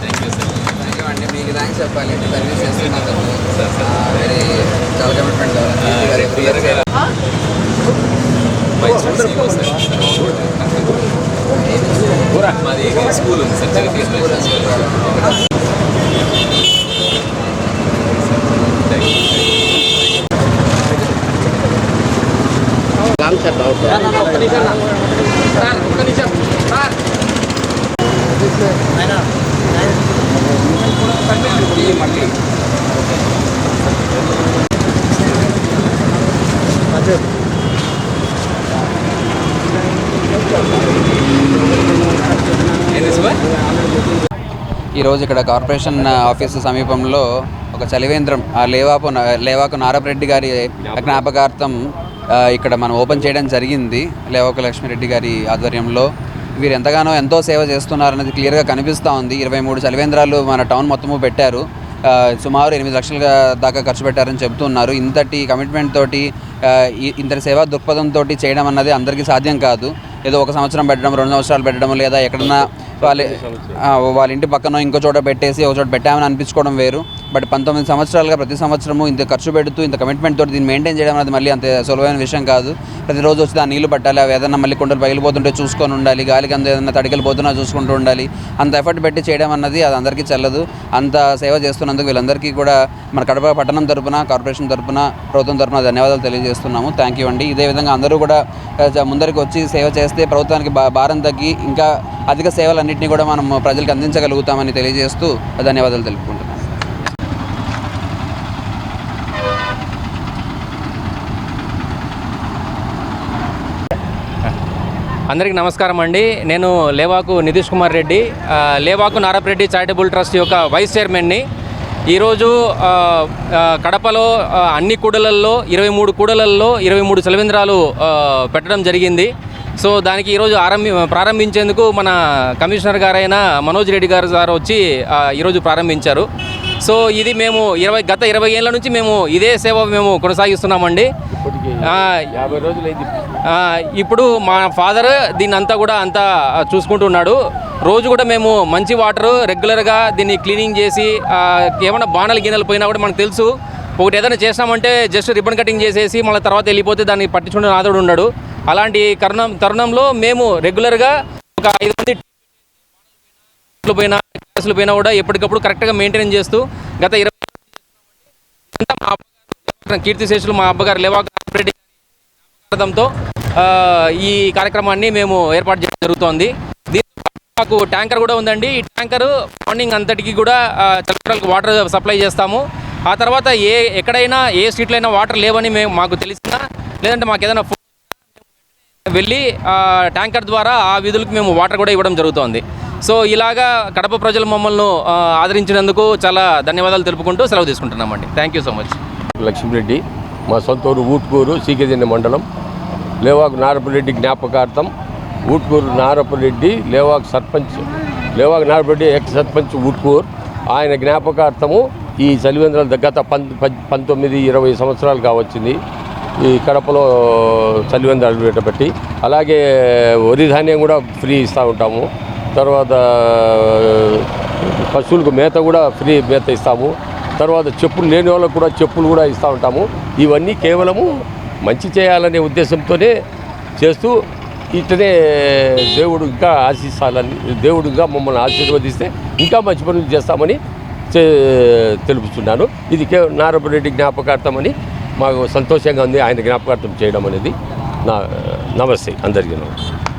Thank you sir thank you అండి మీకు thanks చెప్పాలి సర్వీస్ చేస్తున్నందుకు వెరీ చాలా కమిట్మెంట్ వెరీ మాది స్కూల్ ఉంది సార్ జగదీష్ సార్ ఈరోజు ఇక్కడ కార్పొరేషన్ ఆఫీసు సమీపంలో ఒక చలివేంద్రం ఆ లేవాపు లేవాకు నారపరెడ్డి గారి జ్ఞాపకార్థం ఇక్కడ మనం ఓపెన్ చేయడం జరిగింది. లేవక లక్ష్మిరెడ్డి గారి ఆధ్వర్యంలో. వీరు ఎంతగానో ఎంతో సేవ చేస్తున్నారనేది క్లియర్గా కనిపిస్తూ ఉంది. ఇరవై మూడు చలివేంద్రాలు మన టౌన్ మొత్తము పెట్టారు. సుమారు ఎనిమిది లక్షల దాకా ఖర్చు పెట్టారని చెబుతున్నారు. ఇంతటి కమిట్మెంట్ తోటి ఇంత ఇంతటి సేవా దృక్పథంతో చేయడం అన్నది అందరికీ సాధ్యం కాదు. ఏదో ఒక సంవత్సరం పెట్టడం రెండు సంవత్సరాలు పెట్టడం లేదా ఎక్కడన్నా వాళ్ళ వాళ్ళ ఇంటి పక్కన ఇంకో చోట పెట్టేసి ఒక చోట పెట్టామని అనిపించుకోవడం వేరు. బట్ పంతొమ్మిది సంవత్సరాలుగా ప్రతి సంవత్సరము ఇంత ఖర్చు పెడుతూ ఇంత కమిట్మెంట్ తోటి దీన్ని మెయింటైన్ చేయడం అనేది మళ్ళీ అంత సులభమైన విషయం కాదు. ప్రతిరోజు వచ్చి దాని నీళ్ళు పట్టాలి అవి ఏదైనా మళ్ళీ కొండలు పగిలిపోతుంటే చూసుకొని ఉండాలి గాలికి అంత ఏదైనా తడికలు పోతున్నా చూసుకుంటూ ఉండాలి. అంత ఎఫర్ట్ పెట్టి చేయడం అన్నది అది అందరికీ చెల్లదు. అంత సేవ చేస్తున్నందుకు వీళ్ళందరికీ కూడా మన కడప పట్టణం తరపున కార్పొరేషన్ తరపున ప్రభుత్వం తరపున ధన్యవాదాలు తెలియజేస్తున్నాము. థ్యాంక్ యూ అండి. ఇదే విధంగా అందరూ కూడా ముందరికి వచ్చి సేవ చేస్తే ప్రభుత్వానికి భారం తగ్గి ఇంకా అధిక సేవలన్నింటినీ కూడా మనం ప్రజలకు అందించగలుగుతామని తెలియజేస్తూ ధన్యవాదాలు తెలుపుకుంటున్నాను అందరికీ నమస్కారం అండి. నేను లేవాకు నితీష్ కుమార్ రెడ్డి. లేవాకు నారపరెడ్డి చారిటబుల్ ట్రస్ట్ యొక్క వైస్ చైర్మన్ని. ఈరోజు కడపలో అన్ని కూడలల్లో ఇరవై మూడు కూడలల్లో ఇరవై మూడు సెలవేంద్రాలు పెట్టడం జరిగింది. సో దానికి ఈరోజు ఆరంభి ప్రారంభించేందుకు మన కమిషనర్ గారైన మనోజ్ రెడ్డి గారు గారు వచ్చి ఈరోజు ప్రారంభించారు. సో ఇది మేము ఇరవై గత ఇరవై ఏళ్ళ నుంచి మేము ఇదే సేవ మేము కొనసాగిస్తున్నామండి. ఆ, ఆ, ఇప్పుడు మా ఫాదర్ దీన్ని అంతా కూడా అంతా చూసుకుంటున్నాడు. రోజు కూడా మేము మంచి వాటర్ రెగ్యులర్గా దీన్ని క్లీనింగ్ చేసి ఏమైనా బాణాలు గిన్నెలు పోయినా కూడా మనకు తెలుసు. ఒకటి ఏదైనా చేస్తామంటే జస్ట్ రిబ్బన్ కటింగ్ చేసేసి మళ్ళీ తర్వాత వెళ్ళిపోతే దాన్ని పట్టించుకునే నాదుడు ఉన్నాడు. అలాంటి కరుణం తరుణంలో మేము రెగ్యులర్గా ఒక ఐదు మంది పోయినా గ్యాస్లు పోయినా కూడా ఎప్పటికప్పుడు కరెక్ట్గా మెయింటైన్ చేస్తూ గత ఇరవై కీర్తిశేషులు మా అబ్బగారు లేవా రెడ్డి ఈ కార్యక్రమాన్ని మేము ఏర్పాటు చేయడం జరుగుతోంది. మాకు ట్యాంకర్ కూడా ఉందండి. ఈ ట్యాంకర్ మార్నింగ్ అంతటికి కూడా చలకడలకు వాటర్ సప్లై చేస్తాము. ఆ తర్వాత ఏ ఎక్కడైనా ఏ స్ట్రీట్లో అయినా వాటర్ లేవని మేము మాకు తెలిసినా లేదంటే మాకు ఏదైనా వెళ్ళి ట్యాంకర్ ద్వారా ఆ విధులకు మేము వాటర్ కూడా ఇవ్వడం జరుగుతోంది. సో ఇలాగా కడప ప్రజలు మమ్మల్ని ఆదరించినందుకు చాలా ధన్యవాదాలు తెలుపుకుంటూ సెలవు తీసుకుంటున్నామండి. Thank you so much Lakshmireddy మా సొంత ఊరు ఊట్కూరు సీకేజెండి మండలం. లేవాకు నారపరెడ్డి జ్ఞాపకార్థం ఊట్కూరు నారపరెడ్డి లేవాకు సర్పంచ్ లేవాకు నారపరెడ్డి ఎక్స్ సర్పంచ్ ఊట్కూరు. ఆయన జ్ఞాపకార్థము ఈ చలివేంద్రాలు గత పం పంతొమ్మిది ఇరవై సంవత్సరాలు కావచ్చింది. ఈ కడపలో చలివేంద్రాలు పెట్టబట్టి అలాగే వరి ధాన్యం కూడా ఫ్రీ ఇస్తూ ఉంటాము. తర్వాత పశువులకు మేత కూడా ఫ్రీ మేత ఇస్తాము. తర్వాత చెప్పులు లేని వాళ్ళకు కూడా చెప్పులు కూడా ఇస్తూ ఉంటాము. ఇవన్నీ కేవలము మంచి చేయాలనే ఉద్దేశంతోనే చేస్తూ ఇట్లనే దేవుడు ఇంకా ఆశిస్తాలని దేవుడు ఇంకా మమ్మల్ని ఆశీర్వదిస్తే ఇంకా మంచి పనులు చేస్తామని చే- తెలుపుతున్నాను. ఇది కే నారపరెడ్డి జ్ఞాపకార్థం అని మాకు సంతోషంగా ఉంది. ఆయన జ్ఞాపకార్థం చేయడం అనేది నా నమస్తే. అందరికీ నమస్తే